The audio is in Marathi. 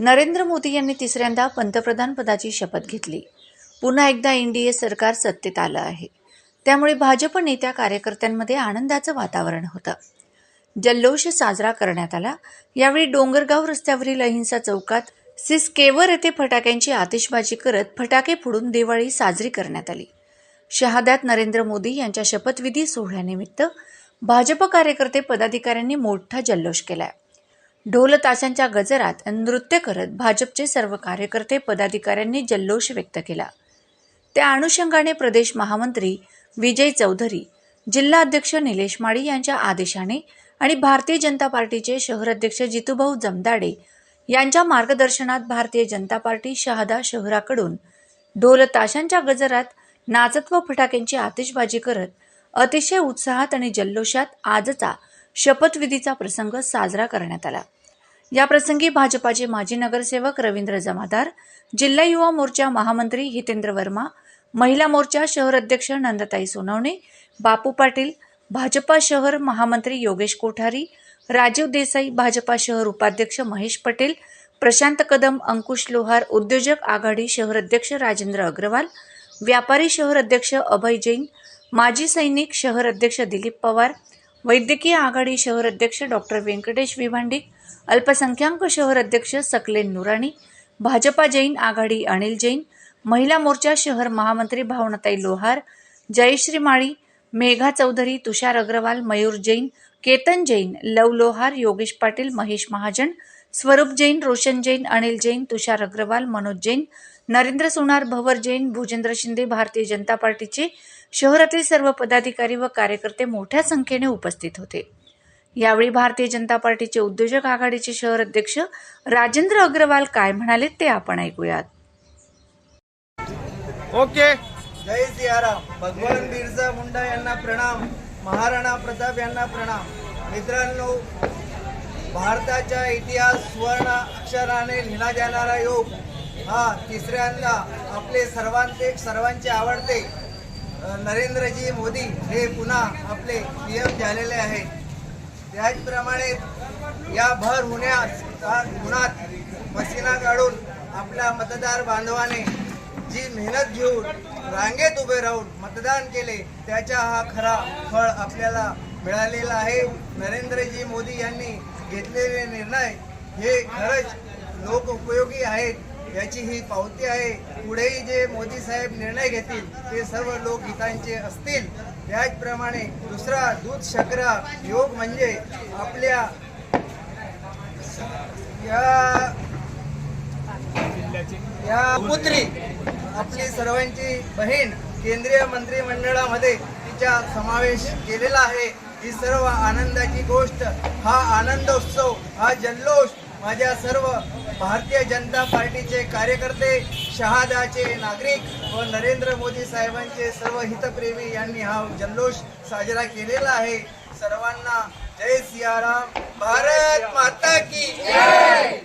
नरेंद्र मोदी यांनी तिसऱ्यांदा पंतप्रधान पदाची शपथ घेतली. पुन्हा एकदा एनडीए सरकार सत्तेत आलं आहे. त्यामुळे भाजप नेत्या कार्यकर्त्यांमध्ये आनंदाचं वातावरण होतं. जल्लोष साजरा करण्यात आला. यावेळी डोंगरगाव रस्त्यावरील अहिंसा चौकात सिसकेवर येथे फटाक्यांची आतिषबाजी करत फटाके फोडून दिवाळी साजरी करण्यात आली. शहाद्यात नरेंद्र मोदी यांच्या शपथविधी सोहळ्यानिमित्त भाजप कार्यकर्ते पदाधिकाऱ्यांनी मोठा जल्लोष केलाय. ढोलताशांच्या गजरात नृत्य करत भाजपचे सर्व कार्यकर्ते पदाधिकाऱ्यांनी जल्लोष व्यक्त केला. त्या अनुषंगाने प्रदेश महामंत्री विजय चौधरी जिल्हाध्यक्ष निलेश माळी यांच्या आदेशाने आणि भारतीय जनता पार्टीचे शहर अध्यक्ष जितूभाऊ जमदाडे यांच्या मार्गदर्शनात भारतीय जनता पार्टी शहादा शहराकडून ढोलताशांच्या गजरात नाचत व फटाक्यांची आतिषबाजी करत अतिशय उत्साहात आणि जल्लोषात आजचा शपथविधीचा प्रसंग साजरा करण्यात आला. या प्रसंगी भाजपाचे माजी नगरसेवक रवींद्र जमादार जिल्हा युवा मोर्चा महामंत्री हितेंद्र वर्मा महिला मोर्चा शहर अध्यक्ष नंदताई सोनवणे बापू पाटील भाजपा शहर महामंत्री योगेश कोठारी राजीव देसाई भाजपा शहर उपाध्यक्ष महेश पटेल प्रशांत कदम अंकुश लोहार उद्योजक आघाडी शहर अध्यक्ष राजेंद्र अग्रवाल व्यापारी शहर अध्यक्ष अभय जैन माजी सैनिक शहर अध्यक्ष दिलीप पवार वैद्यकीय आघाडी शहर अध्यक्ष डॉक्टर व्यंकटेश विभांडी अल्पसंख्याक शहर अध्यक्ष सकलेन नुराणी भाजपा जैन आघाडी अनिल जैन महिला मोर्चा शहर महामंत्री भावनाताई लोहार जयश्री माळी मेघा चौधरी तुषार अग्रवाल मयूर जैन केतन जैन लव लोहार योगेश पाटील महेश महाजन स्वरूप जैन रोशन जैन अनिल जैन तुषार अग्रवाल मनोज जैन नरेंद्र सोनार भवर जैन भूजेंद्र शिंदे भारतीय जनता पार्टीचे शहरातील सर्व पदाधिकारी व कार्यकर्ते मोठ्या संख्येने उपस्थित होते. यावेळी भारतीय जनता पार्टीचे उद्योजक आघाडीचे शहर अध्यक्ष राजेंद्र अग्रवाल काय म्हणाले ते आपण ऐकूयात. ओके. जय सियाराम. भगवान बिरसा मुंडा यांना प्रणाम. महाराणा प्रताप यांना प्रणाम. मित्रांनो भारताचा इतिहास सुवर्ण अक्षराने लिहिला जाणारा योग हा तिसऱ्यांदा आपले सर्वांचे सर्वांचे आवडते. नरेंद्रजी मोदी हे पुन्हा आपले पी एम झालेले आहेत. त्याचप्रमाणे या भर होण्यास उन्हात पसिना काढून आपल्या मतदार बांधवाने जी मेहनत घेऊन रांगेत उभे राहून मतदान केले त्याचा हा खरा फळ आपल्याला मिळालेला आहे. नरेंद्रजी मोदी यांनी घेतलेले निर्णय हे खरंच लोक उपयोगी आहेत याची ही पावती आहे. पुढेही जे मोदी साहेब निर्णय घेतील ते सर्व लोकहितांचे असतील. त्याचप्रमाणे दुसरा दूध शकरा योग म्हणजे आपल्या या या पुत्री आपली सर्वांची बहीण केंद्रीय मंत्रिमंडळामध्ये तिचा समावेश केलेला आहे. ही सर्व आनंदाची गोष्ट हा आनंदोत्सव हा जल्लोष माझ्या सर्व भारतीय जनता पार्टीचे कार्यकर्ते शहादाचे नागरिक व नरेंद्र मोदी साहेबांचे सर्व हितप्रेमी यांनी हा जल्लोष साजरा केलेला आहे. सर्वांना जय सियाराम. भारत माता की जय!